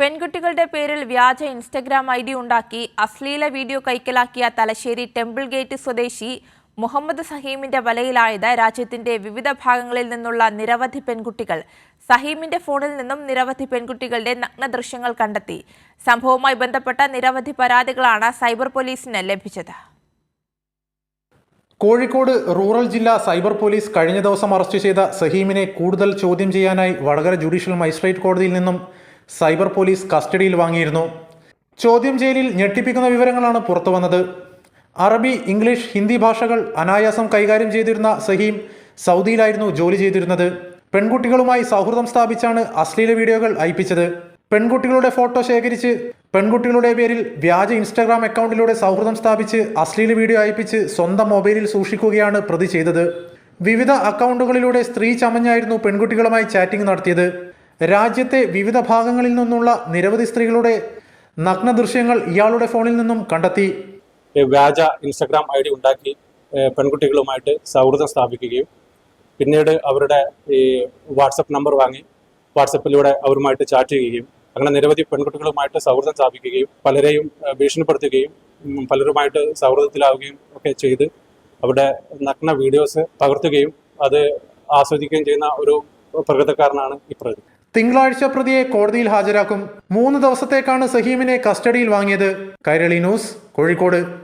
പെൺകുട്ടികളുടെ പേരിൽ വ്യാജ ഇൻസ്റ്റഗ്രാം ഐ ഡി ഉണ്ടാക്കി അശ്ലീല വീഡിയോ കൈക്കലാക്കിയ തലശ്ശേരി ടെമ്പിൾ ഗേറ്റ് സ്വദേശി മുഹമ്മദ് സഹീമിന്റെ വലയിലായത് രാജ്യത്തിന്റെ വിവിധ ഭാഗങ്ങളിൽ നിന്നുള്ള നിരവധി പെൺകുട്ടികൾ. സഹീമിന്റെ ഫോണിൽ നിന്നും നിരവധി പെൺകുട്ടികളുടെ നഗ്ന ദൃശ്യങ്ങൾ കണ്ടെത്തി. സംഭവവുമായി ബന്ധപ്പെട്ട നിരവധി പരാതികളാണ് സൈബർ പോലീസിന് ലഭിച്ചത്. കോഴിക്കോട് റൂറൽ ജില്ലാ സൈബർ പോലീസ് കഴിഞ്ഞ ദിവസം അറസ്റ്റ് ചെയ്ത സഹീമിനെ കൂടുതൽ ചോദ്യം ചെയ്യാനായി വടകര ജുഡീഷ്യൽ മജിസ്ട്രേറ്റ് കോടതിയിൽ നിന്നും സൈബർ പോലീസ് കസ്റ്റഡിയിൽ വാങ്ങിയിരുന്നു. ചോദ്യം ചെയ്യലിൽ ഞെട്ടിപ്പിക്കുന്ന വിവരങ്ങളാണ് പുറത്തുവന്നത് അറബി ഇംഗ്ലീഷ് ഹിന്ദി ഭാഷകൾ അനായാസം കൈകാര്യം ചെയ്തിരുന്ന സഹീം സൗദിയിലായിരുന്നു ജോലി ചെയ്തിരുന്നത്. പെൺകുട്ടികളുമായി സൗഹൃദം സ്ഥാപിച്ചാണ് അശ്ലീല വീഡിയോകൾ അയപ്പിച്ചത്. പെൺകുട്ടികളുടെ ഫോട്ടോ ശേഖരിച്ച് പെൺകുട്ടികളുടെ പേരിൽ വ്യാജ ഇൻസ്റ്റാഗ്രാം അക്കൗണ്ടിലൂടെ സൗഹൃദം സ്ഥാപിച്ച് അശ്ലീല വീഡിയോ അയപ്പിച്ച് സ്വന്തം മൊബൈലിൽ സൂക്ഷിക്കുകയാണ് പ്രതി ചെയ്തത്. വിവിധ അക്കൗണ്ടുകളിലൂടെ സ്ത്രീ ചമഞ്ഞായിരുന്നു പെൺകുട്ടികളുമായി ചാറ്റിംഗ് നടത്തിയത്. രാജ്യത്തെ വിവിധ ഭാഗങ്ങളിൽ നിന്നുള്ള നിരവധി സ്ത്രീകളുടെ നഗ്ന ദൃശ്യങ്ങൾ ഇയാളുടെ ഫോണിൽ നിന്നും കണ്ടെത്തി. വ്യാജ ഇൻസ്റ്റഗ്രാം ഐ ഡി ഉണ്ടാക്കി പെൺകുട്ടികളുമായിട്ട് സൗഹൃദം സ്ഥാപിക്കുകയും പിന്നീട് അവരുടെ ഈ വാട്സപ്പ് നമ്പർ വാങ്ങി വാട്സപ്പിലൂടെ അവരുമായിട്ട് ചാറ്റ് ചെയ്യുകയും അങ്ങനെ നിരവധി പെൺകുട്ടികളുമായിട്ട് സൗഹൃദം സ്ഥാപിക്കുകയും പലരെയും ഭീഷണിപ്പെടുത്തുകയും പലരുമായിട്ട് സൗഹൃദത്തിലാവുകയും ഒക്കെ ചെയ്ത് അവിടെ നഗ്ന വീഡിയോസ് പകർത്തുകയും അത് ആസ്വദിക്കുകയും ചെയ്യുന്ന ഒരു പ്രകൃതക്കാരനാണ് ഈ പ്രതി തിങ്കളാഴ്ച പ്രതിയെ കോടതിയിൽ ഹാജരാക്കും. മൂന്ന് ദിവസത്തേക്കാണ് സഹീമിനെ കസ്റ്റഡിയിൽ വാങ്ങിയത്. കൈരളി ന്യൂസ് കോഴിക്കോട്.